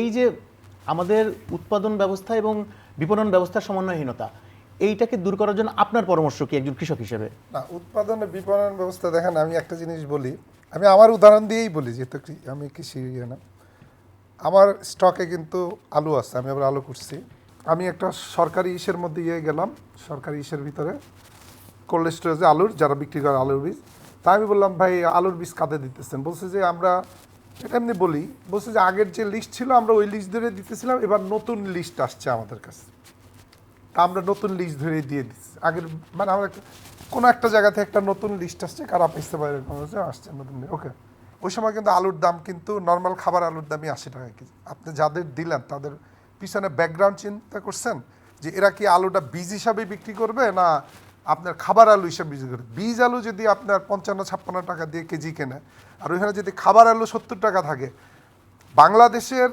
এই যে আমাদের উৎপাদন ব্যবস্থা এবং বিপণন ব্যবস্থার সমন্বয়হীনতা, এইটাকে দূর করার জন্য আপনার পরামর্শ কি একজন কৃষক হিসেবে? না, উৎপাদন বিপণন ব্যবস্থা দেখেন, আমি একটা জিনিস বলি, আমি আমার উদাহরণ দিয়েই বলি, যেহেতু আমি কৃষি ইয়ে না। আমার স্টকে কিন্তু আলু আছে, আমি আবার আলু করছি আমি একটা সরকারি ইসের মধ্যে ইয়ে গেলাম, সরকারি ইসের ভিতরে কোল্ড স্টোরেজে আলুর, যারা বিক্রি করে আলুর বীজ, তা আমি বললাম, ভাই, আলুর বীজ কাঁদে দিতেছেন? বলছে যে, আমরা এটা এমনি বলি, বলছে যে আগের যে লিস্ট ছিল, আমরা ওই লিস্ট ধরে দিতেছিলাম, এবার নতুন লিস্ট আসছে আমাদের কাছে। তা আমরা নতুন লিস্ট ধরে দিয়ে দিচ্ছি। আগের মানে আমরা কোনো একটা জায়গা থেকে একটা নতুন লিস্ট আসছে কারা পাইতে পারে আসছে নতুন ওকে ওই সময় কিন্তু আলুর দাম কিন্তু নর্মাল খাবার আলুর দামই আশি টাকা কেজি। আপনি যাদের দিলেন, তাদের পিছনে ব্যাকগ্রাউন্ড চিন্তা করছেন যে এরা কি আলুটা বীজ হিসাবে বিক্রি করবে না আপনার খাবার আলু হিসাবে বিক্রি করে। বীজ আলু যদি আপনার পঞ্চান্ন, ছাপ্পান্ন টাকা দিয়ে কেজি কেনে, আর ওইখানে যদি খাবার আলু সত্তর টাকা থাকে, বাংলাদেশের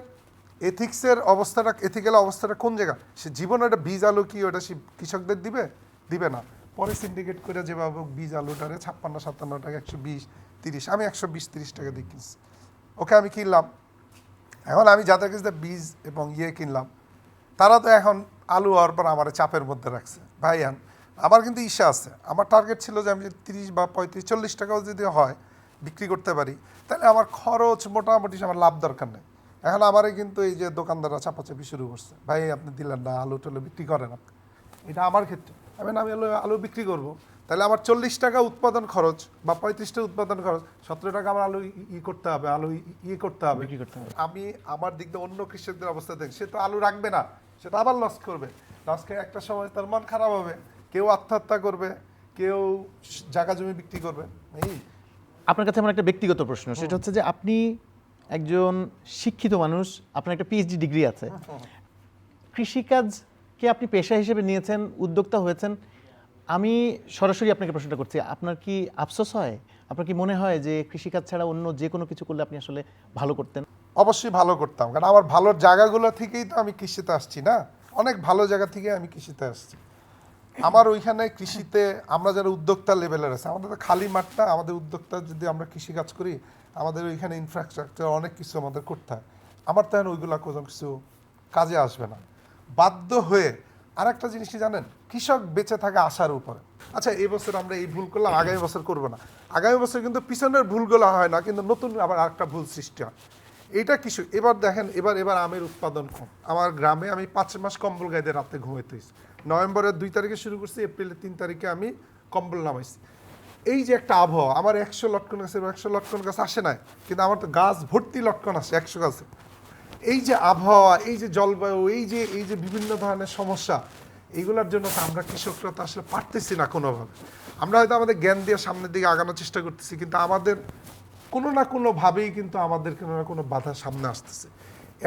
এথিক্সের অবস্থাটা, এথিক্যাল অবস্থাটা কোন জায়গা? সে জীবনে একটা বীজ আলু কি ওটা সে কৃষকদের দিবে? দিবে না। পরে সিন্ডিকেট করে যেভাবে বীজ আলুটারে ছাপ্পান্ন, সাতান্ন টাকা, একশো বিশ, তিরিশ, আমি একশো বিশ, তিরিশ টাকা দিয়ে কিনছি। ওকে, আমি কিনলাম। এখন আমি যাদের কাছে বীজ এবং ইয়ে কিনলাম, তারা তো এখন আলু হওয়ার পর আমার চাপের মধ্যে রাখছে। ভাইয়ান আমার কিন্তু ইচ্ছা আছে। আমার টার্গেট ছিল যে আমি তিরিশ বা পঁয়ত্রিশ চল্লিশ টাকাও যদি হয় বিক্রি করতে পারি তাহলে আমার খরচ মোটামুটি আমার লাভ দরকার নেই। এখন আমারে কিন্তু এই যে দোকানদাররা চাপাচাপি শুরু করছে। ভাই আপনি দিলেন না আলু টালু বিক্রি করেন আপনি। এটা আমার ক্ষেত্রে। আমি আমি আলু আলু বিক্রি করব। তাহলে আমার চল্লিশ টাকা উৎপাদন খরচ বা পঁয়ত্রিশটা উৎপাদন খরচ সতেরো টাকা আমার আলু ই- করতে হবে আলু ই- ই করতে হবে। বিক্রি করতে হবে। আমি আমার দিক দিয়ে অন্য কৃষকদের অবস্থা দেখি সে তো আলু রাখবে না সে তো আবার লস করবে। লস খেয়ে একটা সময় তার মন খারাপ হবে। কেউ আত্মহত্যা করবে কেউ জায়গা জমি বিক্রি করবে। এই। আপনার কাছে আমার একটা ব্যক্তিগত প্রশ্ন সেটা হচ্ছে যে আপনি একজন শিক্ষিত মানুষ আপনার একটা পিএইচডি ডিগ্রি আছে। কৃষিকাজকে আপনি পেশা হিসেবে নিয়েছেন উদ্যোক্তা হয়েছেন? আমি সরাসরি আপনাকে প্রশ্নটা করছি আপনার কি আফসোস হয়? আপনার কি মনে হয় যে কৃষিকাজ ছাড়া অন্য যে কোনো কিছু করলে আপনি আসলে ভালো করতেন? অবশ্যই ভালো করতাম কারণ আমার ভালো জায়গাগুলো থেকেই তো আমি কৃষিতে আসছি না? অনেক ভালো জায়গা থেকে আমি কৃষিতে আসছি। আমার ওইখানে কৃষিতে আমরা যারা উদ্যোক্তা লেভেলের আছে, আমাদের খালি মাঠটা, আমাদের উদ্যোক্তা যদি আমরা কৃষিকাজ করি, আমাদের ওইখানে ইনফ্রাস্ট্রাকচার অনেক কিছু আমাদের করতে হয়। আমার তো ওইগুলো কোনো কিছু কাজে আসবে না। বাধ্য হয়ে আর একটা জিনিস কি জানেন? কৃষক বেঁচে থাকে আশার উপরে। আচ্ছা এই বছর আমরা এই ভুল করলাম আগামী বছর করব না। আগামী বছর কিন্তু পিছনের ভুলগুলো হয় না, কিন্তু নতুন আবার আরেকটা ভুল সৃষ্টি হয়। এটা কিছু, এবার দেখেন, এবার এবার আমের উৎপাদন কম। আমার গ্রামে আমি পাঁচ মাস কম্বল গাইতে রাতে ঘুমাইতে হয়েছি নভেম্বরের দুই তারিখে শুরু করছি, এপ্রিলের তিন তারিখে আমি কম্বল নামাইছি। এই যে একটা আবহাওয়া, আমার একশো লটকন গাছে একশো লটকন গাছ আসে না কিন্তু আমার তো গাছ ভর্তি লটকন আসে একশো গাছে এই যে আবহাওয়া, এই যে জলবায়ু, এই যে এই যে বিভিন্ন ধরনের সমস্যা এইগুলোর জন্য তো আমরা কৃষকরা তো আসলে পারতেছি না কোনোভাবে। আমরা হয়তো আমাদের জ্ঞান দিয়ে সামনের দিকে আগানোর চেষ্টা করতেছি, কিন্তু আমাদের কোনো না কোনোভাবেই কিন্তু আমাদের কোনো না কোনো বাধা সামনে আসতেছে।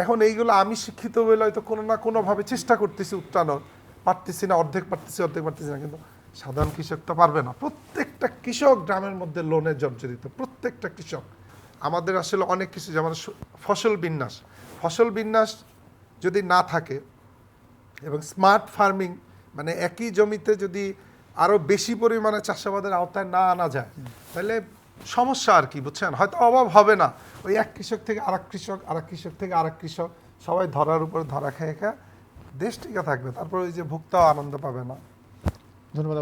এখন এইগুলো আমি শিক্ষিত বলে হয়তো কোনো না কোনোভাবে চেষ্টা করতেছি উত্তানোর পারতেছি না, অর্ধেক পারতেছি অর্ধেক পারতেছি না, কিন্তু সাধারণ কৃষক তো পারবে না। প্রত্যেকটা কৃষক গ্রামের মধ্যে লোনে জর্জরিত, প্রত্যেকটা কৃষক। আমাদের আসলে অনেক কিছু, যেমন ফসল বিন্যাস। ফসল বিন্যাস যদি না থাকে এবং স্মার্ট ফার্মিং মানে একই জমিতে যদি আরও বেশি পরিমাণে চাষাবাদের আওতায় না আনা যায়, তাহলে সমস্যা আর কি, বুঝছেন? হয়তো অভাব হবে না। ওই এক কৃষক থেকে আরেক কৃষক আরেক কৃষক থেকে আরেক কৃষক, সবাই ধরার উপর ধরা খেয়ে খেয়ে দেশ টিকে থাকবে তারপর ওই যে ভোক্তাও আনন্দ পাবে না। ধন্যবাদ